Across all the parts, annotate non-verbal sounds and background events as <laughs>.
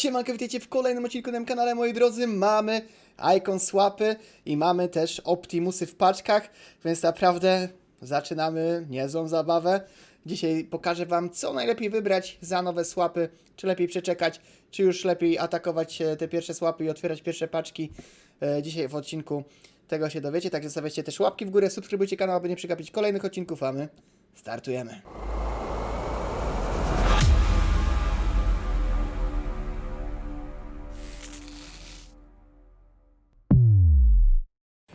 Siemanko, witajcie w kolejnym odcinku na moim kanale, moi drodzy. Mamy Icon Swapy i mamy też Optimusy w paczkach, więc naprawdę zaczynamy niezłą zabawę. Dzisiaj pokażę Wam, co najlepiej wybrać za nowe swapy, czy lepiej przeczekać, czy już lepiej atakować e, te pierwsze swapy i otwierać pierwsze paczki. E, Dzisiaj w odcinku tego się dowiecie, także zostawiajcie też łapki w górę, subskrybujcie kanał, aby nie przegapić kolejnych odcinków, a my startujemy.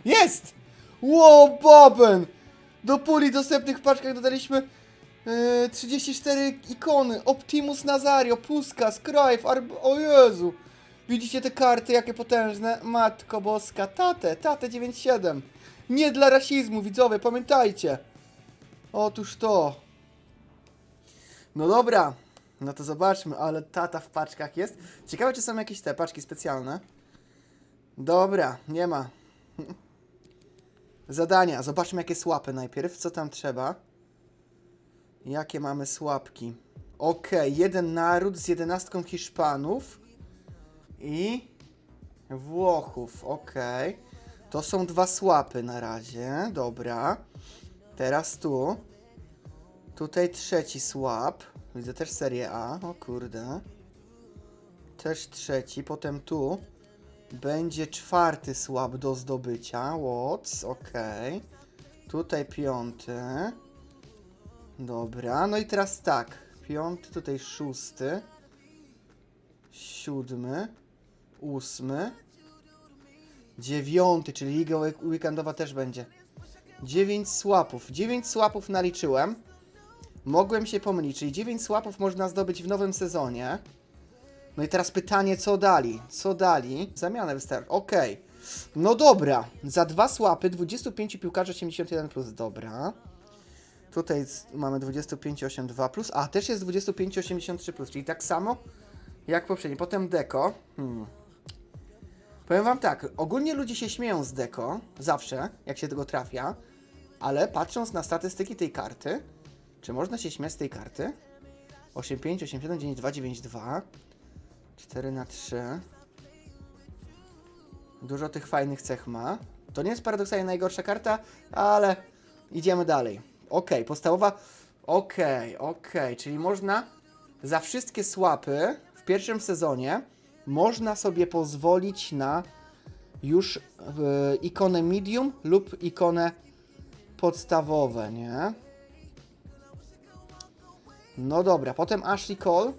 Jest! Wow, Boben! Do puli dostępnych w paczkach dodaliśmy e, 34 ikony. Optimus Nazario, Puskas, Krajf, Arb... O Jezu! Widzicie te karty, jakie potężne? Matko Boska, Tate, Tate 97. Nie dla rasizmu, widzowie, pamiętajcie. Otóż to. No dobra, no to zobaczmy, ale tata w paczkach jest. Ciekawe, czy są jakieś te paczki specjalne. Dobra, nie ma. <laughs> Zadania. Zobaczmy, jakie słapy najpierw. Co tam trzeba? Jakie mamy słapki? Okej, jeden naród z jedenastką Hiszpanów i Włochów. Okej. To są dwa słapy na razie. Dobra. Teraz tu. Tutaj trzeci słap. Widzę też serię A. O kurde. Też trzeci. Potem tu. Będzie czwarty słab do zdobycia. Watts, ok. Tutaj piąty. Dobra, no i teraz tak. Piąty, tutaj szósty. Siódmy. Ósmy. Dziewiąty, czyli liga week- weekendowa też będzie. Dziewięć słapów. Dziewięć słapów naliczyłem. Mogłem się pomylić, czyli dziewięć słapów można zdobyć w nowym sezonie. No i teraz pytanie, co dali? Co dali? Zamianę wystarczy. Okej. No dobra. Za dwa słapy 25 piłkarzy 81 plus. Dobra. Tutaj mamy 25,82 plus. A, też jest 25,83 plus, czyli tak samo jak poprzedni. Potem deko. Hmm. Powiem wam tak, ogólnie ludzie się śmieją z deko, zawsze, jak się tego trafia, ale patrząc na statystyki tej karty, czy można się śmiać z tej karty? 85, 87, 92, 92. 4 na 3. Dużo tych fajnych cech ma. To nie jest paradoksalnie najgorsza karta, ale idziemy dalej. Ok, podstawowa. Ok, ok, czyli można za wszystkie słapy w pierwszym sezonie można sobie pozwolić na już e, ikonę medium lub ikonę podstawowe, nie? No dobra, potem Ashley Cole.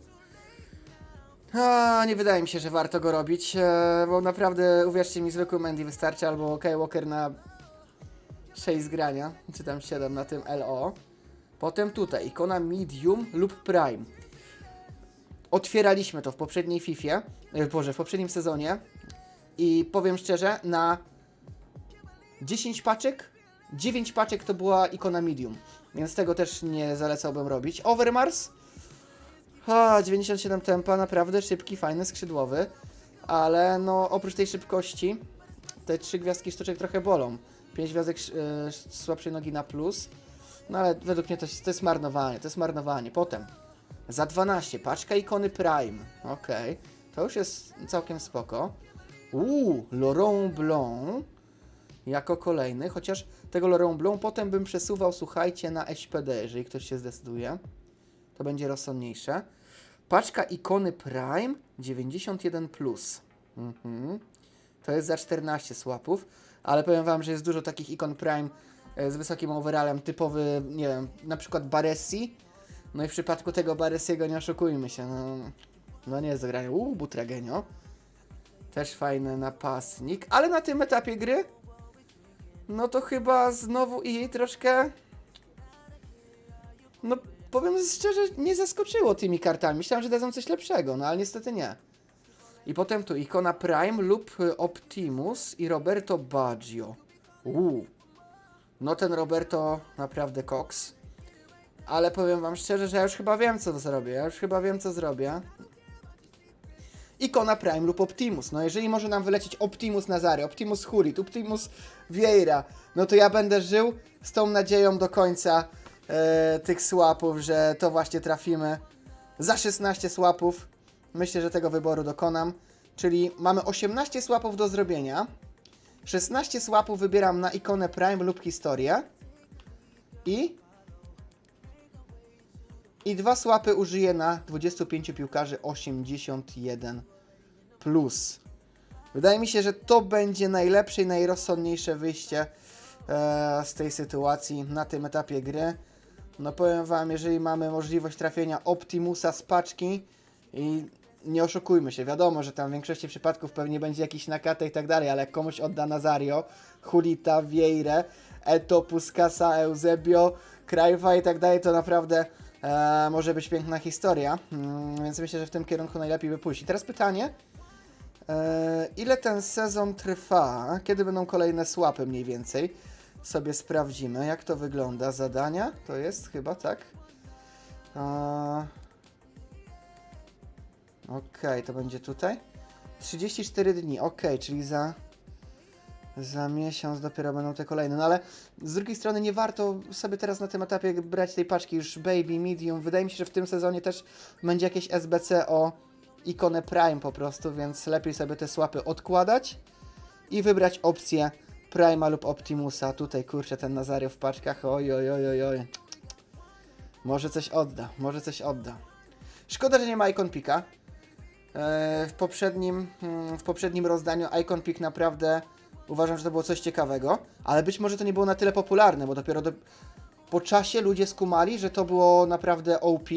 A, nie wydaje mi się, że warto go robić, e, bo naprawdę, uwierzcie mi, zwykły Mandy wystarczy, albo Kyle Walker na 6 zgrania, czy tam 7 na tym LO. Potem tutaj, ikona Medium lub Prime. Otwieraliśmy to w poprzedniej Fifie, e, Boże, w poprzednim sezonie i powiem szczerze, na 10 paczek, 9 paczek to była ikona Medium, więc tego też nie zalecałbym robić. Overmars a, 97 tempa, naprawdę szybki, fajny, skrzydłowy. Ale no, oprócz tej szybkości, te trzy gwiazdki sztuczek trochę bolą. 5 gwiazdek e, słabszej nogi na plus. No ale według mnie to, to jest marnowanie, to jest marnowanie. Potem, za 12, paczka ikony Prime. Okej, to już jest całkiem spoko. Uuu, Laurent Blanc jako kolejny, chociaż tego Laurent Blanc potem bym przesuwał, słuchajcie, na SPD, jeżeli ktoś się zdecyduje. To będzie rozsądniejsze. Paczka ikony Prime 91. Plus. Mhm. To jest za 14 słapów, ale powiem Wam, że jest dużo takich ikon Prime e, z wysokim overallem, typowy, nie wiem, na przykład Baresi. No i w przypadku tego Baresiego nie oszukujmy się, no, no nie jest zagranie. Uuu, Butragenio. Też fajny napastnik, ale na tym etapie gry, no to chyba znowu i jej troszkę no powiem szczerze, nie zaskoczyło tymi kartami. Myślałem, że dadzą coś lepszego, no ale niestety nie. I potem tu ikona Prime lub y, Optimus i Roberto Baggio. Uuu. No ten Roberto naprawdę koks. Ale powiem wam szczerze, że ja już chyba wiem co zrobię. Ja już chyba wiem co zrobię. Ikona Prime lub Optimus. No jeżeli może nam wylecieć Optimus Nazary, Optimus Hulit, Optimus Vieira, no to ja będę żył z tą nadzieją do końca e, tych słapów, że to właśnie trafimy. Za 16 słapów myślę, że tego wyboru dokonam. Czyli mamy 18 słapów do zrobienia. 16 słapów wybieram na ikonę Prime lub historię. I i dwa słapy użyję na 25 piłkarzy 81 plus. Wydaje mi się, że to będzie najlepsze i najrozsądniejsze wyjście e, z tej sytuacji na tym etapie gry. No powiem Wam, jeżeli mamy możliwość trafienia Optimusa z paczki i nie oszukujmy się, wiadomo, że tam w większości przypadków pewnie będzie jakiś nakate i tak dalej, ale jak komuś odda Nazario, Hulita, Vieire, Eto, Puskasa, Eusebio, Krajwa i tak dalej, to naprawdę e, może być piękna historia, mm, więc myślę, że w tym kierunku najlepiej by pójść. I teraz pytanie, e, ile ten sezon trwa? Kiedy będą kolejne słapy mniej więcej? Sobie sprawdzimy, jak to wygląda. Zadania to jest chyba tak. Okej, to będzie tutaj. 34 dni, okej, czyli za. Za miesiąc dopiero będą te kolejne. No ale z drugiej strony nie warto sobie teraz na tym etapie brać tej paczki już baby, medium. Wydaje mi się, że w tym sezonie też będzie jakieś SBC o ikonę Prime po prostu, więc lepiej sobie te słapy odkładać i wybrać opcję Prima lub Optimusa. Tutaj kurczę ten Nazario w paczkach. Oj, oj, oj, oj, oj. Może coś odda, może coś odda. Szkoda, że nie ma Icon Pika. E, W poprzednim, mm, w poprzednim rozdaniu Icon Pick naprawdę uważam, że to było coś ciekawego, ale być może to nie było na tyle popularne, bo dopiero do, po czasie ludzie skumali, że to było naprawdę OP.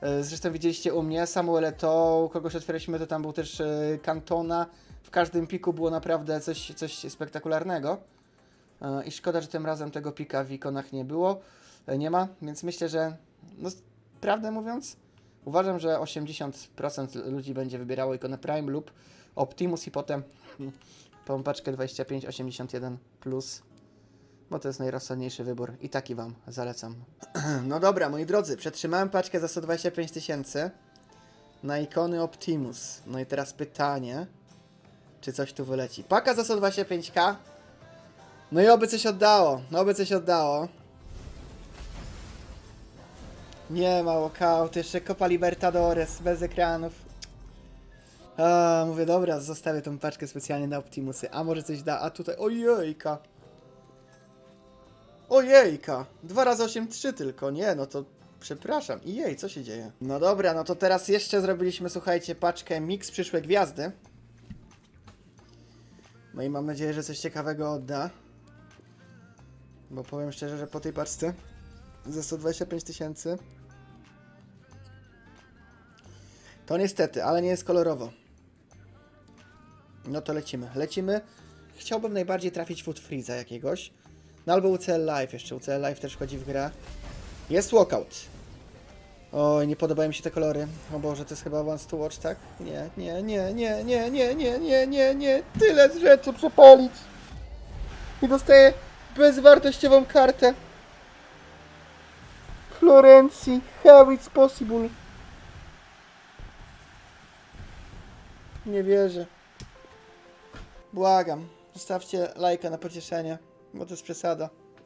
E, Zresztą widzieliście u mnie Samuel to kogoś otwieraliśmy, to tam był też e, Cantona. W każdym piku było naprawdę coś, coś spektakularnego. E, I szkoda, że tym razem tego pika w ikonach nie było, e, nie ma, więc myślę, że no, prawdę mówiąc, uważam, że 80% ludzi będzie wybierało ikonę Prime lub Optimus i potem hmm, tą paczkę 2581 plus, bo to jest najrozsądniejszy wybór i taki Wam zalecam. <clears throat> No dobra, moi drodzy, przetrzymałem paczkę za 125 tysięcy na ikony Optimus. No i teraz pytanie, czy coś tu wyleci. Paka za 125k. No i oby coś oddało, no oby coś oddało. Nie ma walkout, jeszcze Copa Libertadores bez ekranów. A, mówię, dobra, zostawię tą paczkę specjalnie na Optimusy. A może coś da, a tutaj, ojejka. Ojejka, 2 razy 8, 3 tylko, nie, no to przepraszam. I jej, co się dzieje? No dobra, no to teraz jeszcze zrobiliśmy, słuchajcie, paczkę Mix Przyszłe Gwiazdy. No i mam nadzieję, że coś ciekawego odda. Bo powiem szczerze, że po tej paczce za 125 tysięcy to niestety, ale nie jest kolorowo. No to lecimy. Lecimy. Chciałbym najbardziej trafić Food Freeza jakiegoś. No albo UCL Live jeszcze. UCL Live też wchodzi w grę. Jest walkout. Oj, nie podobają mi się te kolory. O Boże, to jest chyba Once to Watch, tak? Nie, nie, nie, nie, nie, nie, nie, nie, nie, nie. Tyle rzeczy przepalić. I dostaję bezwartościową kartę. Florencji. How it's possible? Nie wierzę. Błagam, zostawcie lajka na pocieszenie, bo to jest przesada.